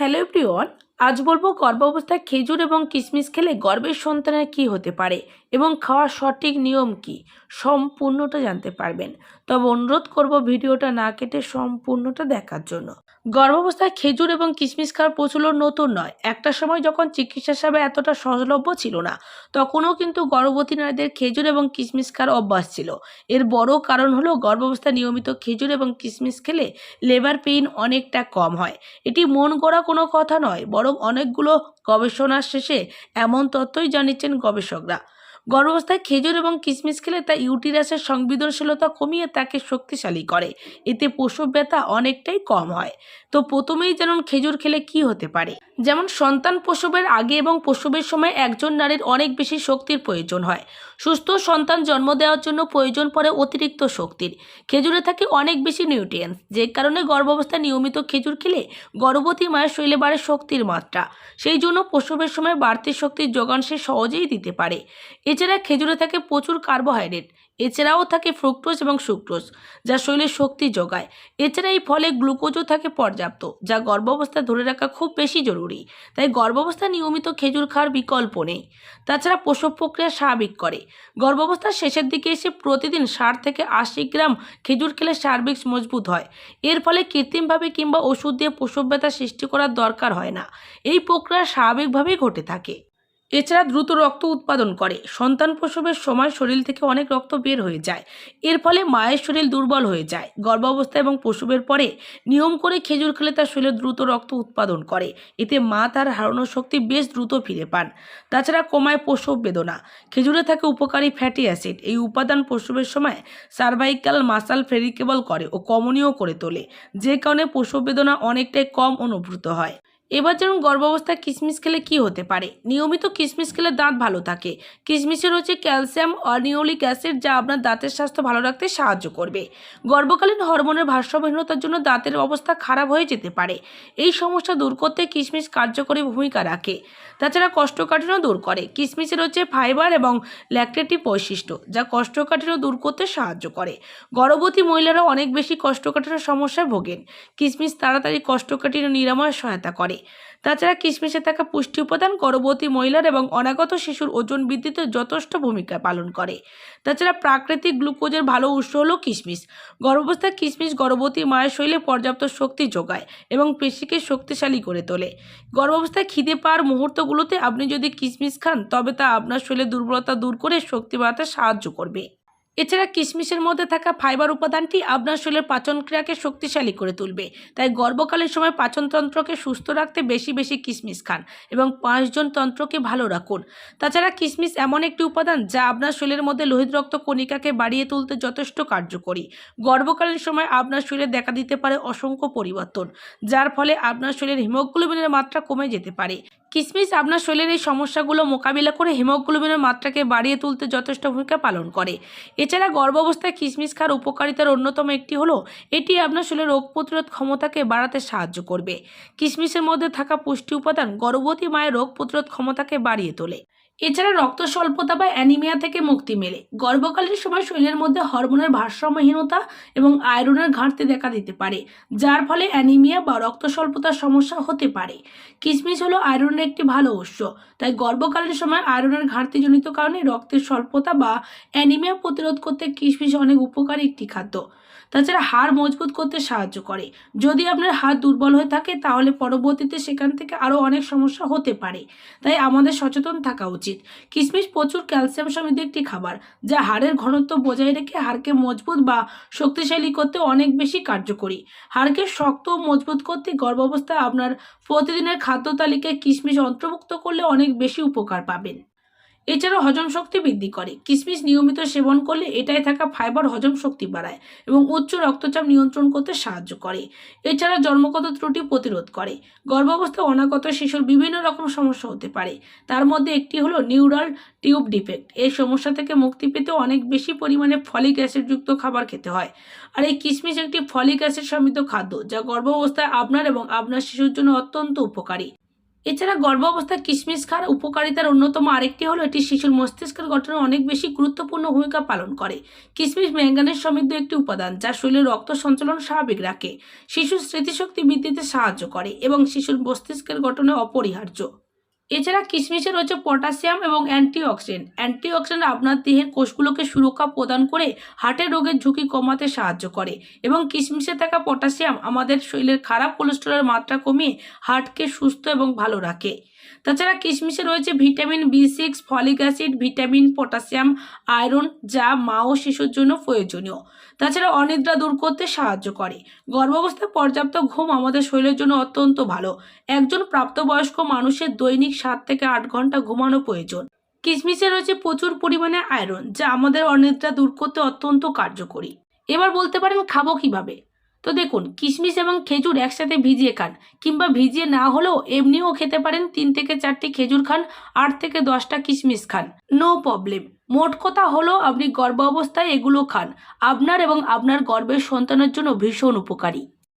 Hello everyone আজ বলব গর্ভ অবস্থায় খেজুর এবং কিশমিশ খেলে গর্ভের সন্তানের কি হতে পারে এবং খাওয়ার সঠিক নিয়ম কি? সম্পূর্ণটা জানতে পারবেন। তবে অনুরোধ করব ভিডিওটা না কেটে সম্পূর্ণটা দেখার জন্য। গর্ভাবস্থায় খেজুর এবং কিশমিশ খাওয়ার প্রচলন নতুন নয়। একটা সময় যখন চিকিৎসা সেবা এতটা সহজলভ্য ছিল না, তখনও কিন্তু গর্ভবতী নারীদের খেজুর এবং কিশমিশ খাওয়ার অভ্যাস ছিল। এর বড় কারণ হলো গর্ভাবস্থায় নিয়মিত খেজুর এবং কিশমিশ খেলে লেবার পেইন অনেকটা কম হয়। এটি মন গড়া কোনো কথা নয় বরং অনেকগুলো গবেষণার শেষে এমন তথ্যই জানিয়েছেন গবেষকরা। গর্ভাবস্থায় খেজুর এবং কিসমিস খেলে তা ইউটিরাসের সংবেদনশীলতা কমিয়ে তাকে শক্তিশালী করে। এতে প্রসব ব্যথা অনেকটাই কম হয়। তো প্রথমেই যেন খেজুর খেলে কি হতে পারে? যেমন সন্তান প্রসবের আগে এবং প্রসবের সময় একজন নারীর অনেক বেশি শক্তির প্রয়োজন হয়। সুস্থ সন্তান জন্ম দেওয়ার জন্য প্রয়োজন পড়ে অতিরিক্ত শক্তির। খেজুরে থাকে অনেক বেশি নিউট্রিয়েন্টস যে কারণে গর্ভাবস্থায় নিয়মিত খেজুর খেলে গর্ভবতী মায়ের শরীরে বাড়ে শক্তির মাত্রা। সেই জন্য প্রসবের সময় বাড়তি শক্তির যোগান সে সহজেই দিতে পারে। এছাড়া খেজুরে থাকে প্রচুর কার্বোহাইড্রেট এছাড়াও থাকে ফ্রুক্টোজ এবং সুক্রোজ যা শরীরে শক্তি যোগায়। এছাড়া এই ফলে গ্লুকোজও থাকে পর্যাপ্ত, যা গর্ভাবস্থায় ধরে রাখা খুব বেশি জরুরি। তাই গর্ভাবস্থায় নিয়মিত খেজুর খাওয়ার বিকল্প নেই। তাছাড়া প্রসব প্রক্রিয়া স্বাভাবিক করে। গর্ভাবস্থার শেষের দিকে এসে প্রতিদিন ষাট থেকে আশি গ্রাম খেজুর খেলে সার্বিক মজবুত হয়। এর ফলে কৃত্রিমভাবে কিংবা ওষুধ দিয়ে প্রসব ব্যথা সৃষ্টি করার দরকার হয় না। এই প্রক্রিয়া স্বাভাবিকভাবেই ঘটে থাকে। এছাড়া দ্রুত রক্ত উৎপাদন করে। সন্তান প্রসবের সময় শরীর থেকে অনেক রক্ত বের হয়ে যায়। এর ফলে মায়ের শরীর দুর্বল হয়ে যায়। গর্ভাবস্থা এবং প্রসবের পরে নিয়ম করে খেজুর খেলে তার শরীরে দ্রুত রক্ত উৎপাদন করে। এতে মা তার হারানোর শক্তি বেশ দ্রুত ফিরে পান। তাছাড়া কমায় প্রসব বেদনা। খেজুরে থাকে উপকারী ফ্যাটি অ্যাসিড। এই উপাদান প্রসবের সময় সার্ভাইকাল মাসাল ফেরিকেবল করে ও কমনীয় করে তোলে। যে কারণে প্রসব বেদনা অনেকটাই কম অনুভূত হয়। এবার যেমন গর্ভাবস্থায় কিশমিশ খেলে কি হতে পারে? নিয়মিত কিশমিশ খেলে দাঁত ভালো থাকে। কিশমিশে রয়েছে ক্যালসিয়াম অনিওলিক অ্যাসিড যা আপনার দাঁতের স্বাস্থ্য ভালো রাখতে সাহায্য করবে। গর্ভকালীন হরমোনের ভারসাম্যহীনতার জন্য দাঁতের অবস্থা খারাপ হয়ে যেতে পারে। এই সমস্যা দূর করতে কিশমিশ কার্যকরী ভূমিকা রাখে। তাছাড়া কোষ্ঠকাঠিন্য দূর করে। কিশমিশে রয়েছে ফাইবার এবং ল্যাকটেটিভ বৈশিষ্ট্য যা কোষ্ঠকাঠিন্য দূর করতে সাহায্য করে। গর্ভবতী মহিলারা অনেক বেশি কোষ্ঠকাঠিন্য সমস্যায় ভোগেন। কিশমিশ তাড়াতাড়ি কোষ্ঠকাঠিন্য নিরাময়ে সহায়তা করে। তাছাড়া কিশমিশে থাকা পুষ্টি উপাদান গর্ভবতী মহিলার এবং অনাগত শিশুর ওজন বৃদ্ধিতে যথেষ্ট ভূমিকা পালন করে। তাছাড়া প্রাকৃতিক গ্লুকোজের ভালো উৎস হলো কিশমিশ। গর্ভাবস্থায় কিশমিশ গর্ভবতী মায়ের শরীরে পর্যাপ্ত শক্তি যোগায় এবং পেশিকে শক্তিশালী করে তোলে। গর্ভাবস্থায় খিদে পাওয়ার মুহূর্তগুলোতে আপনি যদি কিশমিশ খান, তবে তা আপনার শরীরে দুর্বলতা দূর করে শক্তি বাড়াতে সাহায্য করবে। এছাড়া কিশমিশের মধ্যে থাকা ফাইবার উপাদানটি আপনার শরীরের পাচন ক্রিয়াকে শক্তিশালী করে তুলবে। তাই গর্ভকালের সময় পাচনতন্ত্রকে সুস্থ রাখতে বেশি বেশি কিশমিশ খান এবং পাঁচজন তন্ত্রকে ভালো রাখুন। তাছাড়া কিশমিশ এমন একটি উপাদান যা আপনার শরীরের মধ্যে লোহিত রক্ত কণিকাকে বাড়িয়ে তুলতে যথেষ্ট কার্যকরী। গর্ভকালীন সময় আপনার শরীরে দেখা দিতে পারে অসংখ্য পরিবর্তন, যার ফলে আপনার শরীরের হিমোগ্লোবিনের মাত্রা কমে যেতে পারে। কিশমিশ আপনার শরীরের এই সমস্যাগুলো মোকাবিলা করে হিমোগ্লোবিনের মাত্রাকে বাড়িয়ে তুলতে যথেষ্ট ভূমিকা পালন করে। এছাড়া গর্ভাবস্থায় কিশমিশ খার উপকারিতার অন্যতম একটি হলো, এটি আপনার শরীরের রোগ প্রতিরোধ ক্ষমতাকে বাড়াতে সাহায্য করবে। কিশমিশের মধ্যে থাকা পুষ্টি উপাদান গর্ভবতী মায়ের রোগ প্রতিরোধ ক্ষমতাকে বাড়িয়ে তোলে। এছাড়া রক্ত স্বল্পতা বা অ্যানিমিয়া থেকে মুক্তি মেলে। গর্ভকালীন সময় শরীরের মধ্যে হরমোনের ভারসাম্যহীনতা এবং আয়রনের ঘাটতি দেখা দিতে পারে, যার ফলে অ্যানিমিয়া বা রক্ত স্বল্পতার সমস্যা হতে পারে। কিশমিশ হলো আয়রনের একটি ভালো উৎস, তাই গর্ভকালীন সময় আয়রনের ঘাটতিজনিত কারণে রক্তের স্বল্পতা বা অ্যানিমিয়া প্রতিরোধ করতে কিশমিশ অনেক উপকারী একটি খাদ্য। তাছাড়া হাড় মজবুত করতে সাহায্য করে। যদি আপনার হাড় দুর্বল হয়ে থাকে, তাহলে পরবর্তীতে সেখান থেকে আরও অনেক সমস্যা হতে পারে, তাই আমাদের সচেতন থাকা উচিত। কিশমিশ প্রচুর ক্যালসিয়াম সমৃদ্ধ একটি খাবার, যা হাড়ের ঘনত্ব বজায় রেখে হাড়কে মজবুত বা শক্তিশালী করতে অনেক বেশি কার্যকরী। হাড়কে শক্ত ও মজবুত করতে গর্ভাবস্থায় আপনার প্রতিদিনের খাদ্য তালিকায় কিশমিশ অন্তর্ভুক্ত করলে অনেক বেশি উপকার পাবেন। এছাড়াও হজম শক্তি বৃদ্ধি করে। কিশমিশ নিয়মিত সেবন করলে এটাই থাকা ফাইবার হজম শক্তি বাড়ায় এবং উচ্চ রক্তচাপ নিয়ন্ত্রণ করতে সাহায্য করে। এছাড়া জন্মগত ত্রুটি প্রতিরোধ করে। গর্ভাবস্থায় অনাগত শিশুর বিভিন্ন রকম সমস্যা হতে পারে। তার মধ্যে একটি হলো নিউরাল টিউব ডিফেক্ট। এই সমস্যা থেকে মুক্তি পেতে অনেক বেশি পরিমাণে ফলিক অ্যাসিডযুক্ত খাবার খেতে হয়। আর এই কিশমিশ একটি ফলিক অ্যাসিড সমৃদ্ধ খাদ্য যা গর্ভাবস্থায় আপনার এবং আপনার শিশুর জন্য অত্যন্ত উপকারী। এছাড়া গর্ভ অবস্থায় কিশমিশ খাওয়ার উপকারিতার অন্যতম আরেকটি হলো এটি শিশুর মস্তিষ্কের গঠনে অনেক বেশি গুরুত্বপূর্ণ ভূমিকা পালন করে। কিশমিশ ম্যাঙ্গানের সমৃদ্ধ একটি উপাদান যা শরীরে রক্ত সঞ্চালন স্বাভাবিক রাখে। শিশুর স্মৃতিশক্তি বৃদ্ধিতে সাহায্য করে এবং শিশুর মস্তিষ্কের গঠনে অপরিহার্য। এছাড়া কিশমিশে রয়েছে পটাশিয়াম এবং অ্যান্টিঅক্সিডেন্ট। অ্যান্টিঅক্সিডেন্ট আপনার দেহের কোষগুলোকে সুরক্ষা প্রদান করে হার্টের রোগের ঝুঁকি কমাতে সাহায্য করে এবং কিশমিশে থাকা পটাশিয়াম আমাদের শরীরের খারাপ কোলেস্টেরলের মাত্রা কমিয়ে হার্টকে সুস্থ এবং ভালো রাখে। তাছাড়া কিশমিশে রয়েছে vitamin B six, folic acid, vitamin, potassium, iron, যা মা ও শিশুর জন্য প্রয়োজনীয়। তাছাড়া অনিদ্রা দূর করতে সাহায্য করে। গর্ভাবস্থায় পর্যাপ্ত ঘুম আমাদের শরীরের জন্য অত্যন্ত ভালো। একজন প্রাপ্তবয়স্ক মানুষের দৈনিক সাত থেকে আট ঘণ্টা ঘুমানো প্রয়োজন। কিশমিশে রয়েছে প্রচুর পরিমাণে আয়রন যা আমাদের অনিদ্রা দূর করতে অত্যন্ত কার্যকরী। এবার বলতে পারেন খাব কীভাবে? তো দেখুন, কিশমিশ এবং খেজুর একসাথে ভিজিয়ে খান, কিংবা ভিজিয়ে না হলেও এমনিও খেতে পারেন তিন থেকে চারটি খেজুর খান, আট থেকে দশটা কিশমিশ খান। নো প্রবলেম মোট কথা হলো, আপনি গর্ভ অবস্থায় এগুলো খান। আপনার এবং আপনার গর্ভের সন্তানের জন্য ভীষণ উপকারী।